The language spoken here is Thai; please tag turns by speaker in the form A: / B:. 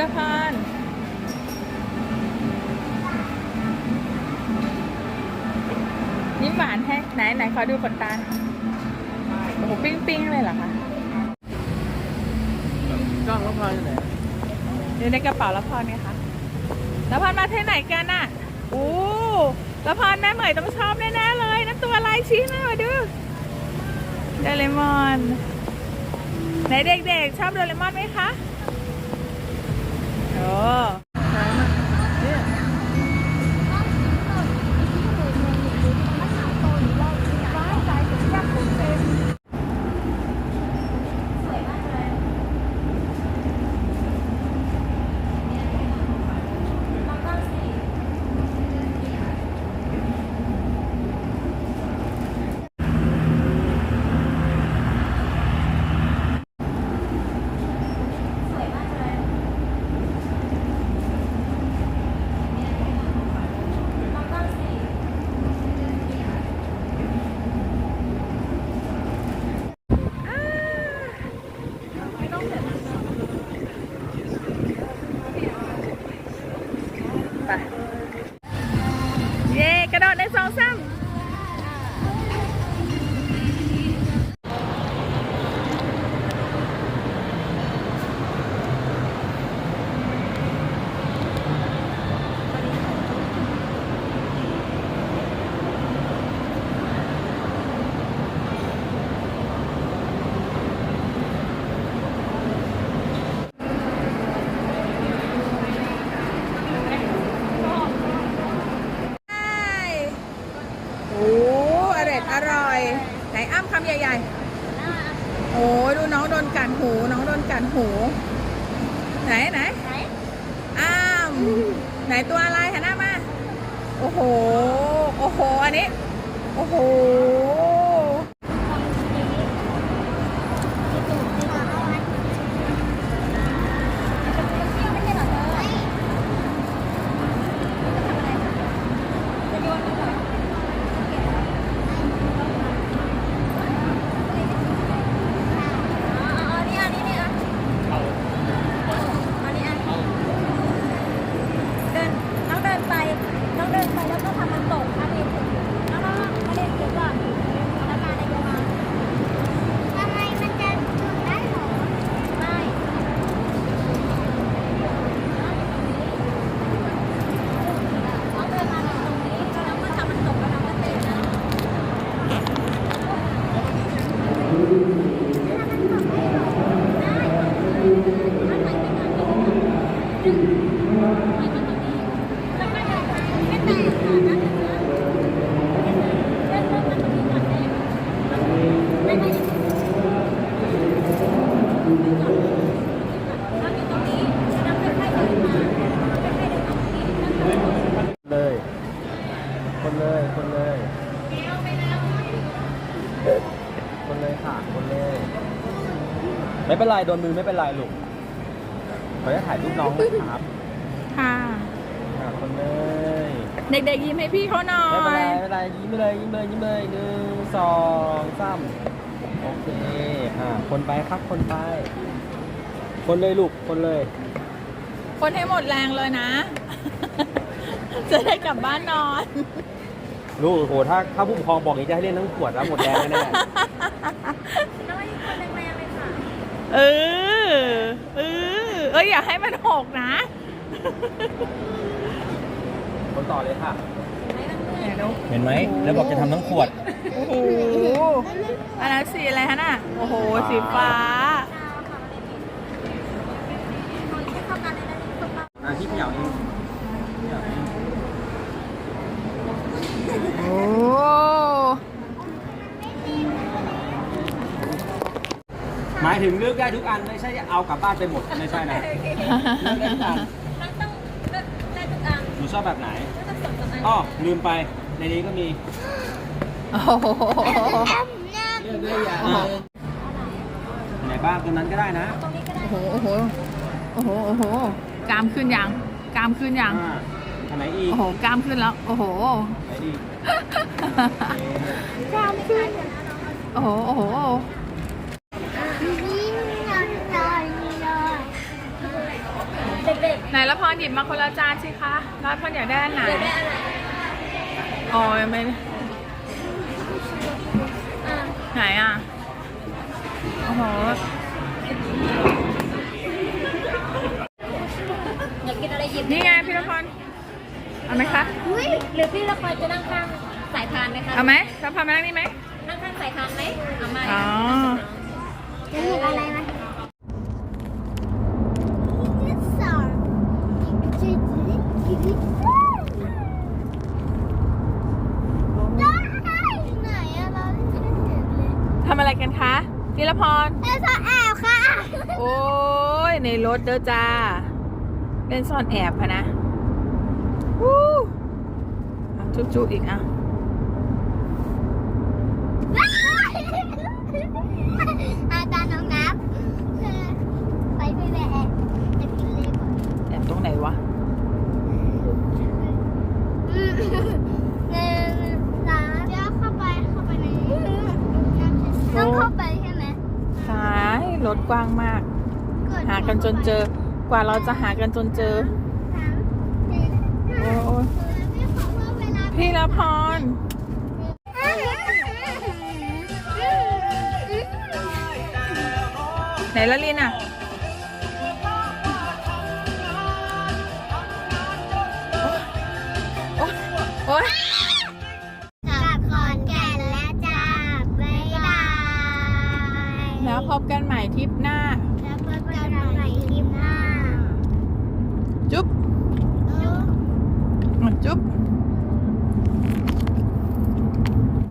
A: รพันธ์ยิ้มหวานแฮะไหนไหนขอดูขนตาหน่อยโอ้โหปิ้งปิ้งเลยเหรอคะ
B: กล้องรถไฟไหน
A: อยู่ในกระเป๋าละพรไงคะละพรมาที่ไหนกันน่ะโอ้ละพรแม่เหมยต้องชอบแน่ๆเลยนั่นตัวอะไรชี้แม่มาดูโดเรมอนไหนเด็กๆ ชอบโดเรมอนไหมคะ โอ้
B: เนี่ย
A: ไปเย่กระโดดในสองซ้ำโอ้อร่อยอร่อย ไหนอ้ำคำใหญ่ๆ โอ้ดูน้องโดนกัดหู น้องโดนกัดหู ไหนไหนอ้ำไหนตัวอะไรหันหน้ามา โอ้โห โอ้โห อันนี้ โอ้โห
C: เดินน้องเดินไป น้องเดิน ไปแล้วก็ทำมันตกอันนี้ถึงน้องน้องมาเลนเดี๋ยวก่อนแล้วกาในโยมาทำไมมันจะจุดได้หรอไม่น้องเดินมาตรงนี้แล้วก็ทำมันตกแล้วน้องก็เต้นนะ
B: เลย คนเลย คนเลย คนเลยค่ะ คนเลย ไม่เป็นไรโดนมือไม่เป็นไรลูกขอจะถ่ายรูปน้องนะครับ
A: ค่ะ
B: อะคนเลย
A: เด็กๆยิ้มให้พี่เขาหน่อ
B: ไม่เป็นไร
A: ย
B: ไม่เป็นไรยิ้มไปเลยยิ้มเลยยิ้มเลยหนึ่งสองสามโอเคอ่าคนไปครับคนไป คนเลยลูกคนเลย
A: คนให้หมดแรงเลยนะ จะได้กลับบ้านนอน
B: ลูกโอ้โหถ้าถ้าผู้ปกครองบอกอย่างนี้จะให้เล่นทั้งขวดแล้วหมดแรงแน่
C: น้องอีกคนแรงๆเลยค่ะ
A: เออ เออ เอ้ยอย่าให้มันหกนะ
B: คนต่อเลยค่ะ
A: เห็
B: นไหม แล้วบอกจะทำทั้งขวด
A: โอ้โห อันนั้นสีอะไรฮะน่ะ โอ้โห สีฟ้า
B: อะที่เขย่าเองเขย่าเอง
A: โอ้
B: หมายถึงเลือกได้ทุกอันไม่ใช่เอากลับบ้านไปหมดไม่ใช่นะ เลือกได้ทุกอัน
C: มันต้องเลือกได้ทุกอัน
B: หนูชอบแบบไหน
C: ก็จะสดกับอัน
B: อ้อลืมไปในนี้ก็มี
A: โอ้โห
B: เลือกได้อย่างไหนบ้างตรงนั้นก็ได้นะ
C: ตรงนี้ก็ได้
A: โอ้โหโอ้โหโอ้โหโอ้โหกรามขึ้นยังกรามขึ้นยัง
B: อ่าอันไหนอีก
A: โอ้โหกรามขึ้นแล้ว โอ้โห
B: ไหนอีก
A: กรามขึ้นโอ้โหโอ้โห ไหนละพรหยิบมาคนละจานสิคะละพรอยากได้อันไหน
D: เดี๋ยวได้อะไร
A: อ๋อไม่
D: อ่า
A: ไหนอะ โอ้โห
D: อยากกินอะไรหยิบ
A: นี่ไงพี่ละพรเอาไหมคะ
D: อุ้ยหรือพี่ละครจะนั่งข้างสายพานไหมคะ
A: เอาไหมละพรมานั่งนี่ไหม
D: นั่งข้างสายพานไหมเอามา
A: อ๋อ
D: จะหยิบอะไรมาสองได้ไหนอะเราไม่เห็นเลย
A: ทำ อะไรกันคะพี่ละพร
D: เอลซ่าแอบค่ะ
A: โอ้ยในรถเด้อจ้าเล่นซ่อนแอบพะนะวู้อะจุ๊บๆอีกอะ
D: อาจารย์น้องนับไปพี่แม่แอบจะกินเลก่อน
A: แอบตรงไหนวะ
D: หนึ่งสามเดี๋ยวเข้าไปเข้าไปในต้องเข้าไปใช่ไหม
A: หายรถ กว้างมาก หากันจนเจอ กว่าเราจะหากันจนเจอ โอ้ย
D: พี่ลา
A: พี่ละพรไหนละลินอะโอ๊
D: ย
A: แล้วพบกันใหม่ทริปหน้า
D: แล้วพบกันใหม่คลิปหน้า
A: จุ๊บ
D: จุ๊บ
A: อะจุ๊บ
D: จ